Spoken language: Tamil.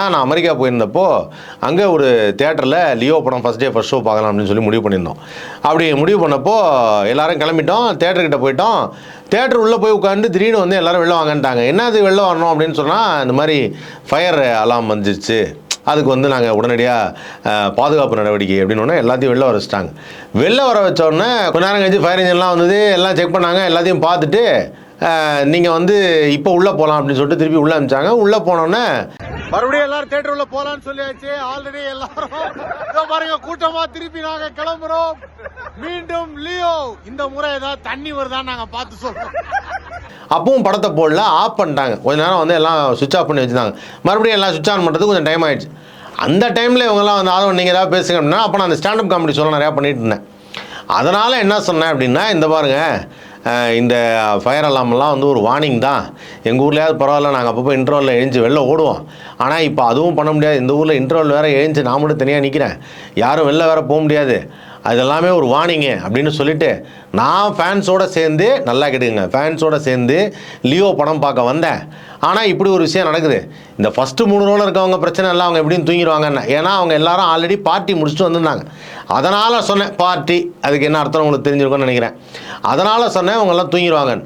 நான் அமெரிக்கா போயிருந்தப்போ அங்கே ஒரு தேட்டரில் லியோ படம் ஃபஸ்ட் டே ஃபஸ்ட் ஷோ பார்க்கலாம் அப்படின்னு சொல்லி முடிவு பண்ணியிருந்தோம். அப்படி முடிவு பண்ணப்போ எல்லாரும் கிளம்பிட்டோம் தேட்டர்கிட்ட போயிட்டோம். தேட்டர் உள்ளே போய் உட்காந்து திடீர்னு வந்து எல்லோரும் வெளில வாங்கன்ட்டாங்க. என்னது வெளில வரணும் அப்படின்னு சொன்னால் இந்த மாதிரி ஃபயர் அலாம் வந்துச்சு. அதுக்கு வந்து நாங்கள் உடனடியாக பாதுகாப்பு நடவடிக்கை அப்படின்னு எல்லாத்தையும் வெளில வர வச்சிட்டாங்க. வெளில வர வச்சோடனே கொஞ்ச நேரம் கழிச்சு ஃபயர் இன்ஜின்லாம் வந்தது எல்லாம் செக் பண்ணாங்க எல்லாத்தையும் பார்த்துட்டு நீங்கள் வந்து இப்போ உள்ளே போகலாம் அப்படின்னு சொல்லிட்டு திருப்பி உள்ளே அனுப்பிச்சாங்க. உள்ளே போனோன்னே மறுபடியும் எல்லாரும் தேட்டர் உள்ள போலான்னு சொல்லியாச்சு. ஆல்ரெடி எல்லாரும் பாருங்க கூட்டமா திருப்பி நாங்க கிளம்புறோம். மீண்டும் லியோ இந்த முறை ஏதாவது தண்ணி வருதான்னு நாங்க பார்த்து சொல்றோம். அப்பவும் படத்தை போடல ஆஃப் பண்ணிட்டாங்க. கொஞ்ச நேரம் வந்து எல்லாம் சுவிட்ச் ஆஃப் பண்ணி வச்சுருந்தாங்க மறுபடியும் எல்லாம் சுவிட்ச் ஆன் பண்ணுறதுக்கு கொஞ்சம் டைம் ஆயிடுச்சு. அந்த டைமில் இவங்கெல்லாம் வந்து ஆதவன் நீங்கள் ஏதாவது பேசுங்க அப்படின்னா அப்போ நான் அந்த ஸ்டாண்டப் காமெடி சொல்ல நிறையா பண்ணிட்டு இருந்தேன். அதனால் என்ன சொன்னேன் அப்படின்னா இந்த பாருங்க இந்த ஃபயர் அலாம்லாம் வந்து ஒரு வார்னிங் தான். எங்கள் ஊர்லேயாவது பரவாயில்ல நாங்கள் அப்பப்போ இன்டர்வலில் எழுந்து வெளில ஓடுவோம். ஆனால் இப்போ அதுவும் பண்ண முடியாது. இந்த ஊரில் இன்டர்வல் வேறு எழுந்து நான் மட்டும் தனியாக நிற்கிறேன் யாரும் வெளில வேறு போக முடியாது. அது எல்லாமே ஒரு வார்னிங்கு அப்படின்னு சொல்லிட்டு நான் ஃபேன்ஸோட சேர்ந்து நல்லா கேட்டுக்கங்க. ஃபேன்ஸோட சேர்ந்து லியோ படம் பார்க்க வந்தேன். ஆனால் இப்படி ஒரு விஷயம் நடக்குது. இந்த ஃபஸ்ட்டு மூணு ரோல இருக்கவங்க பிரச்சனை இல்லை அவங்க எப்படியும் தூங்கிடுவாங்கன்னு. ஏன்னா அவங்க எல்லாரும் ஆல்ரெடி பார்ட்டி முடிச்சுட்டு வந்திருந்தாங்க. அதனால் சொன்னேன் பார்ட்டி அதுக்கு என்ன அர்த்தம் உங்களுக்கு தெரிஞ்சிருக்கும்னு நினைக்கிறேன். அதனால் சொன்னேன் அவங்கெல்லாம் தூங்கிடுவாங்கன்னு.